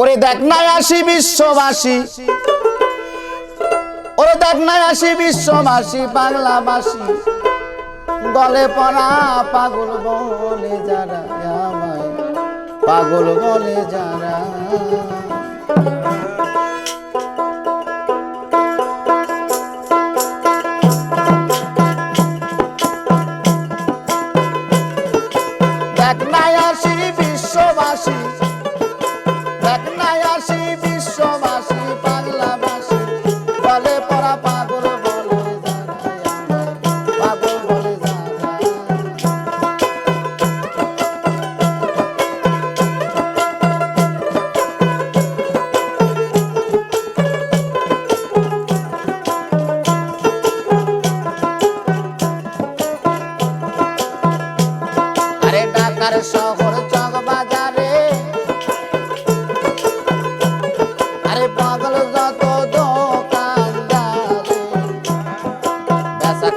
ওরে দেখ নাই আসি বিশ্ববাসী। ওরে দেখ নাই আসি বিশ্ববাসী, বাংলাবাসী। গলে পড়া পাগল বলে যারা পাগল বলে যারা। দেখ নাই আসি বিশ্ববাসী। Steve.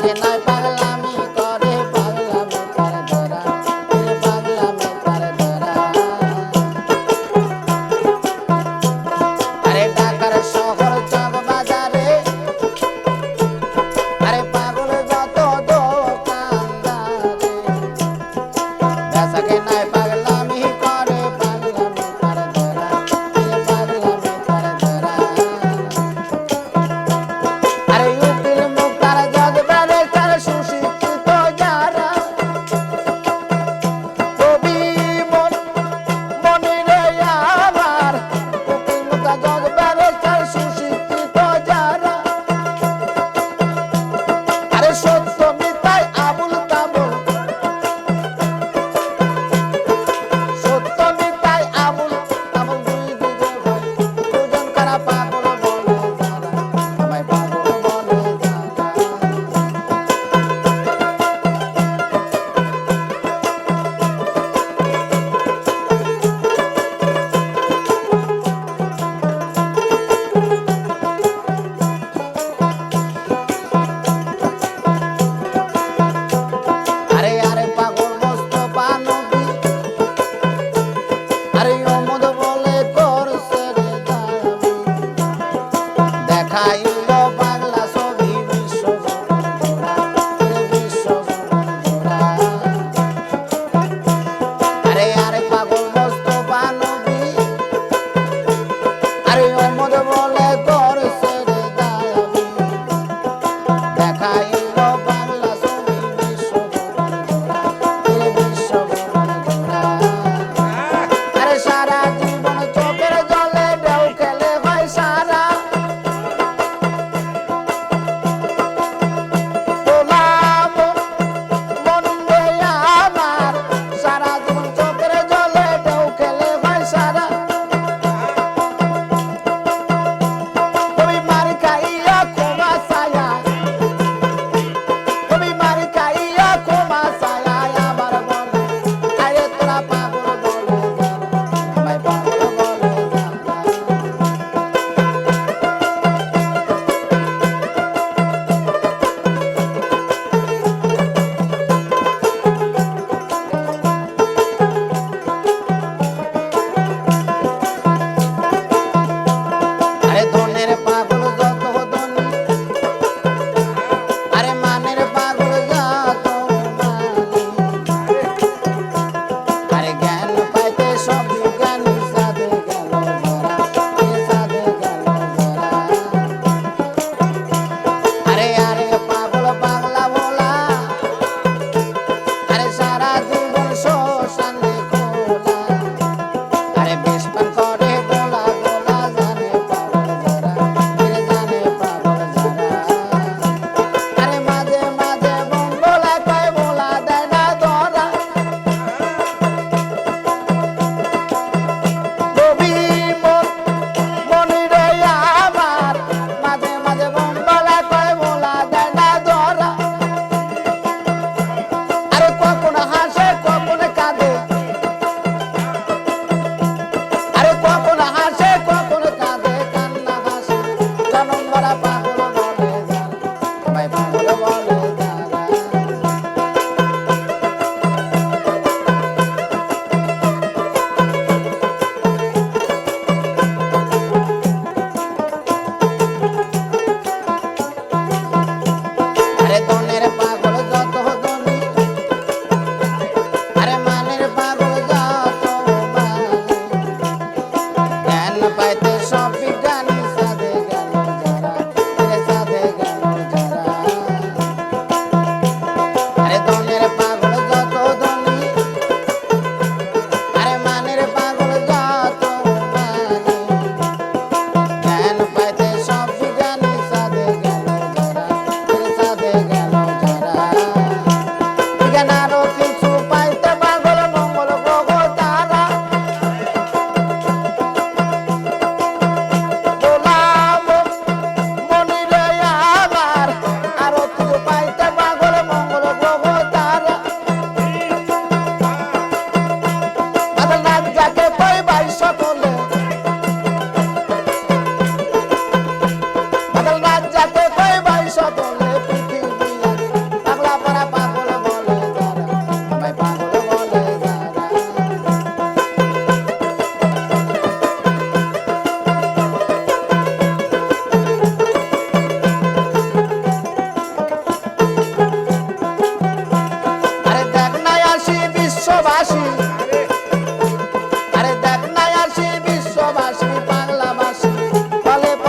que no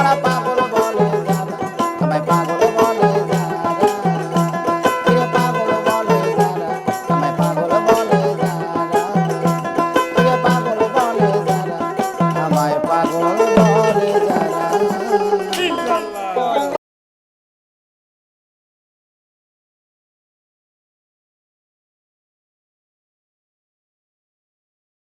ওরা পাগল বলে দাদা তোমায় পাগল বলে পাগল বলে আমায় পাগল বলে